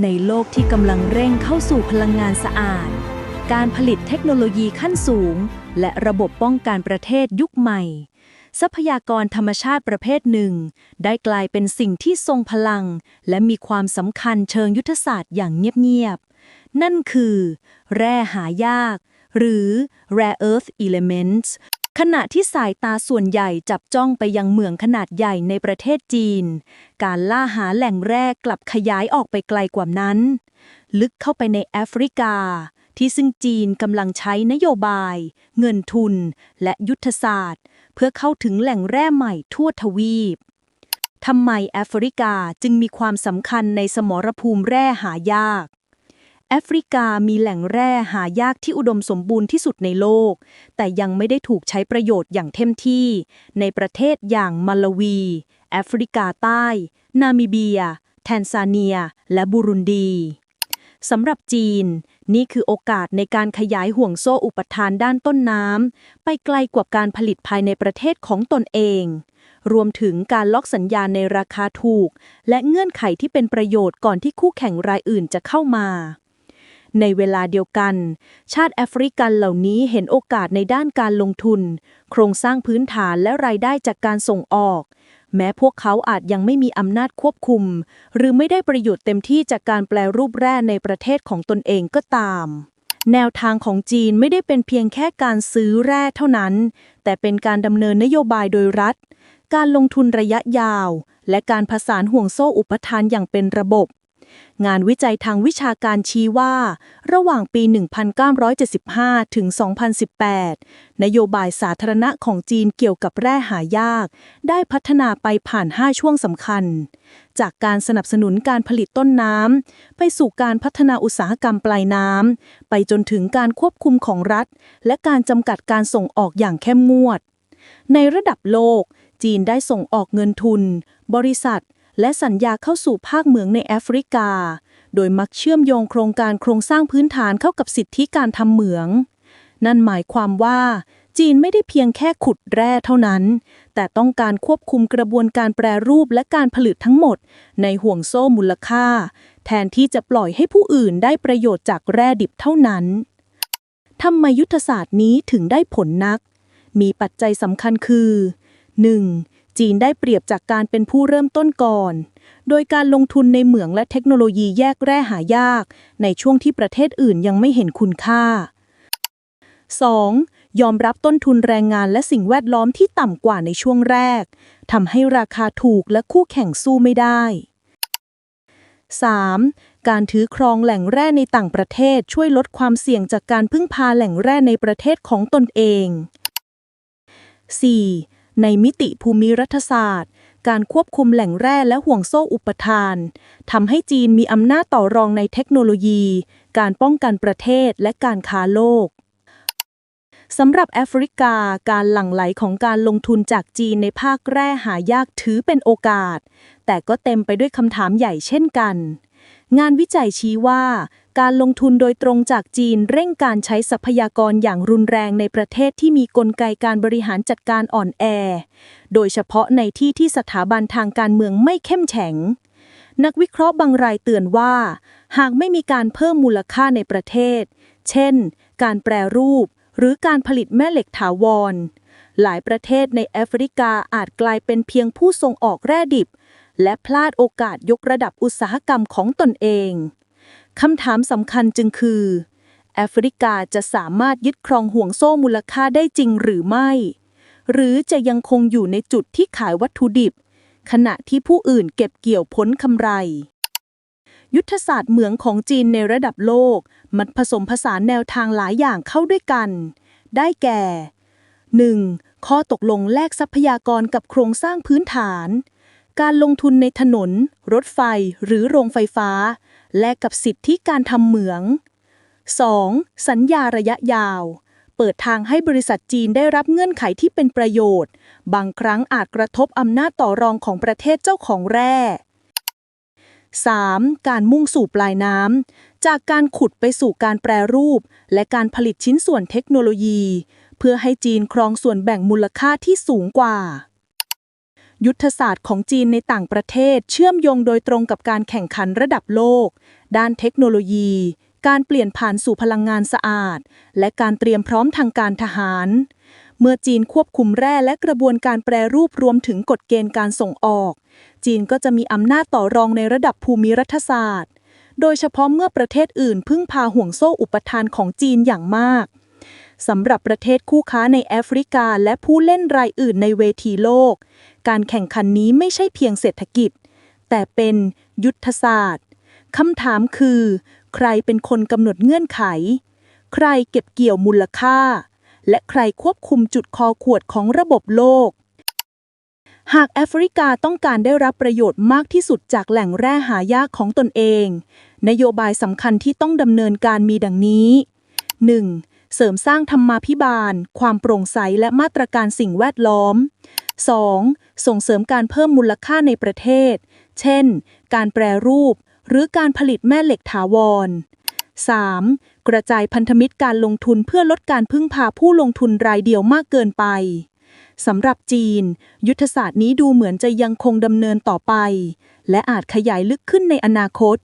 ในโลกที่กำลังเร่งเข้าสู่พลังงานสะอาด การผลิตเทคโนโลยีขั้นสูง และระบบป้องกันประเทศยุคใหม่ ทรัพยากรธรรมชาติประเภทหนึ่ง ได้กลายเป็นสิ่งที่ทรงพลัง และมีความสำคัญเชิงยุทธศาสตร์อย่างเงียบๆ นั่นคือ แร่หายาก หรือ rare earth elements ขณะที่สายตาส่วนใหญ่จับจ้องไปยังเหมืองขนาดใหญ่ในประเทศจีน การล่าหาแหล่งแร่กลับขยายออกไปไกลกว่านั้น ลึกเข้าไปในแอฟริกา ที่ซึ่งจีนกำลังใช้นโยบาย เงินทุน และยุทธศาสตร์ เพื่อเข้าถึงแหล่งแร่ใหม่ทั่วทวีปทำไมแอฟริกาจึงมีความสำคัญในสมรภูมิแร่หายาก แอฟริกามีแหล่งแร่หายากที่อุดมสมบูรณ์ที่สุดในโลก แต่ยังไม่ได้ถูกใช้ประโยชน์อย่างเต็มที่ ในประเทศอย่างมาลาวี แอฟริกาใต้ นามิเบีย แทนซาเนีย และบูรุนดีสำหรับจีน นี่คือโอกาสในการขยายห่วงโซ่อุปทานด้านต้นน้ำ ไปไกลกว่าการผลิตภายในประเทศของตนเอง รวมถึงการล็อกสัญญาในราคาถูก และเงื่อนไขที่เป็นประโยชน์ก่อนที่คู่แข่งรายอื่นจะเข้ามา ในเวลาเดียวกัน ชาติแอฟริกันเหล่านี้เห็นโอกาสในด้านการลงทุน โครงสร้างพื้นฐานและรายได้จากการส่งออก แม้พวกเขาอาจยังไม่มีอำนาจควบคุม หรือไม่ได้ประโยชน์เต็มที่จากการแปลรูปแร่ในประเทศของตนเองก็ตามแนวทางของจีนไม่ได้เป็นเพียงแค่การซื้อแร่เท่านั้น แต่เป็นการดำเนินนโยบายโดยรัฐ การลงทุนระยะยาว และการผสานห่วงโซ่อุปทานอย่างเป็นระบบ งานวิจัยทางวิชาการชี้ว่า ระหว่างปี 1975 ถึง 2018 นโยบายสาธารณะของจีนเกี่ยวกับแร่หายาก ได้พัฒนาไปผ่าน 5 ช่วงสำคัญ จากการสนับสนุนการผลิตต้นน้ำ ไปสู่การพัฒนาอุตสาหกรรมปลายน้ำ ไปจนถึงการควบคุมของรัฐ และการจำกัดการส่งออกอย่างเข้มงวด ในระดับโลก จีนได้ส่งออกเงินทุน บริษัท และสัญญาเข้าสู่ภาคเหมืองในแอฟริกา โดยมักเชื่อมโยงโครงการโครงสร้างพื้นฐานเข้ากับสิทธิการทำเหมือง นั่นหมายความว่า จีนไม่ได้เพียงแค่ขุดแร่เท่านั้น แต่ต้องการควบคุมกระบวนการแปรรูปและการผลิตทั้งหมด ในห่วงโซ่มูลค่า แทนที่จะปล่อยให้ผู้อื่นได้ประโยชน์จากแร่ดิบเท่านั้นทำไมยุทธศาสตร์นี้ถึงได้ผลนัก มีปัจจัยสำคัญคือ 1. จีนได้เปรียบจากการเป็นผู้เริ่มต้นก่อน โดยการลงทุนในเหมืองและเทคโนโลยีแยกแร่หายาก ในช่วงที่ประเทศอื่นยังไม่เห็นคุณค่า 2. ยอมรับต้นทุนแรงงานและสิ่งแวดล้อมที่ต่ำกว่าในช่วงแรกทำให้ราคาถูกและคู่แข่งสู้ไม่ได้ 3. การถือครองแหล่งแร่ในต่างประเทศช่วยลดความเสี่ยงจากการพึ่งพาแหล่งแร่ในประเทศของตนเอง 4. ในมิติภูมิรัฐศาสตร์ การควบคุมแหล่งแร่และห่วงโซ่อุปทานทำให้จีนมีอำนาจต่อรองในเทคโนโลยี การป้องกันประเทศและการค้าโลกสำหรับแอฟริกา การหลั่งไหลของการลงทุนจากจีนในภาคแร่หายากถือเป็นโอกาส แต่ก็เต็มไปด้วยคำถามใหญ่เช่นกัน งานวิจัยชี้ว่า การลงทุนโดยตรงจากจีนเร่งการใช้ทรัพยากรอย่างรุนแรงในประเทศที่มีกลไกการบริหารจัดการอ่อนแอ โดยเฉพาะในที่ที่สถาบันทางการเมืองไม่เข้มแข็ง นักวิเคราะห์บางรายเตือนว่า หากไม่มีการเพิ่มมูลค่าในประเทศ เช่น การแปรรูป หรือการผลิตแม่เหล็กถาวร หลายประเทศในแอฟริกาอาจกลายเป็นเพียงผู้ส่งออกแร่ดิบ และพลาดโอกาสยกระดับอุตสาหกรรมของตนเอง คำถามสำคัญจึงคือ แอฟริกาจะสามารถยึดครองห่วงโซ่มูลค่าได้จริงหรือไม่ หรือจะยังคงอยู่ในจุดที่ขายวัตถุดิบ ขณะที่ผู้อื่นเก็บเกี่ยวผลกำไร ยุทธศาสตร์เหมืองของจีนในระดับโลก มันผสมผสานแนวทางหลายอย่างเข้าด้วยกัน ได้แก่ 1. ข้อตกลงแลกทรัพยากรกับโครงสร้างพื้นฐาน การลงทุนในถนน รถไฟ หรือโรงไฟฟ้า แลกกับสิทธิการทำเหมือง 2. สัญญาระยะยาว เปิดทางให้บริษัทจีนได้รับเงื่อนไขที่เป็นประโยชน์ บางครั้งอาจกระทบอำนาจต่อรองของประเทศเจ้าของแร่ 3. การมุ่งสู่ปลายน้ำ จากการขุดไปสู่การแปรรูป และการผลิตชิ้นส่วนเทคโนโลยี เพื่อให้จีนครองส่วนแบ่งมูลค่าที่สูงกว่า ยุทธศาสตร์ของจีนในต่างประเทศเชื่อมโยงโดยตรงกับการแข่งขันระดับโลก ด้านเทคโนโลยี การเปลี่ยนผ่านสู่พลังงานสะอาด และการเตรียมพร้อมทางการทหาร เมื่อจีนควบคุมแร่และกระบวนการแปรรูปรวมถึงกฎเกณฑ์การส่งออก จีนก็จะมีอำนาจต่อรองในระดับภูมิรัฐศาสตร์ โดยเฉพาะเมื่อประเทศอื่นพึ่งพาห่วงโซ่อุปทานของจีนอย่างมาก สำหรับประเทศคู่ค้าในแอฟริกาและผู้เล่นรายอื่นในเวทีโลก การแข่งขันนี้ไม่ใช่เพียงเศรษฐกิจ แต่เป็นยุทธศาสตร์คำถามคือ ใครเป็นคนกำหนดเงื่อนไข ใครเก็บเกี่ยวมูลค่า และใครควบคุมจุดคอขวดของระบบโลก หากแอฟริกาต้องการได้รับประโยชน์มากที่สุดจากแหล่งแร่หายากของตนเอง นโยบายสำคัญที่ต้องดำเนินการมีดังนี้ 1. เสริมสร้างธรรมาภิบาล ความโปร่งใสและมาตรการสิ่งแวดล้อม 2. ส่งเสริมการเพิ่มมูลค่าในประเทศ เช่น การแปรรูป หรือการผลิตแม่เหล็กถาวร 3. กระจายพันธมิตรการลงทุนเพื่อลดการพึ่งพาผู้ลงทุนรายเดียวมากเกินไปสำหรับจีน ยุทธศาสตร์นี้ดูเหมือนจะยังคงดำเนินต่อไป และอาจขยายลึกขึ้นในอนาคต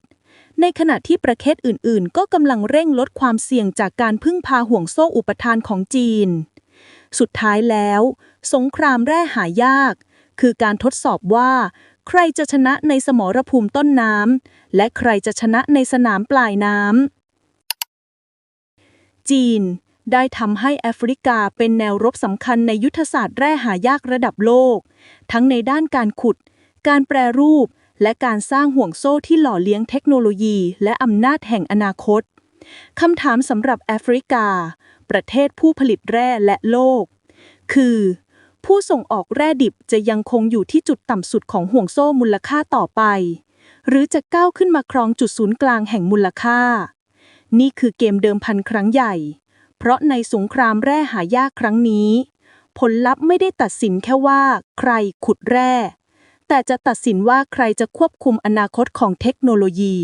ในขณะที่ประเทศอื่น ๆ ก็กำลังเร่งลดความเสี่ยงจากการพึ่งพาห่วงโซ่อุปทานของจีน สุดท้ายแล้ว สงครามแร่หายาก คือการทดสอบว่า ใครจะชนะในสมรภูมิต้นน้ำและใครจะชนะในสนามปลายน้ำจีนได้ทำให้แอฟริกาเป็นแนวรบสำคัญในยุทธศาสตร์แร่หายากระดับโลก ทั้งในด้านการขุด การแปรรูป และการสร้างห่วงโซ่ที่หล่อเลี้ยงเทคโนโลยี และอำนาจแห่งอนาคตคำถามสำหรับแอฟริกา ประเทศผู้ผลิตแร่และโลก คือ ผู้ส่งออกแร่ดิบจะยังคงอยู่ที่จุดต่ำสุดของห่วงโซ่มูลค่าต่อไป หรือจะก้าวขึ้นมาครองจุดศูนย์กลางแห่งมูลค่า นี่คือเกมเดิมพันครั้งใหญ่ เพราะในสงครามแร่หายากครั้งนี้ ผลลัพธ์ไม่ได้ตัดสินแค่ว่า ใครขุดแร่ แต่จะตัดสินว่าใครจะควบคุมอนาคตของเทคโนโลยี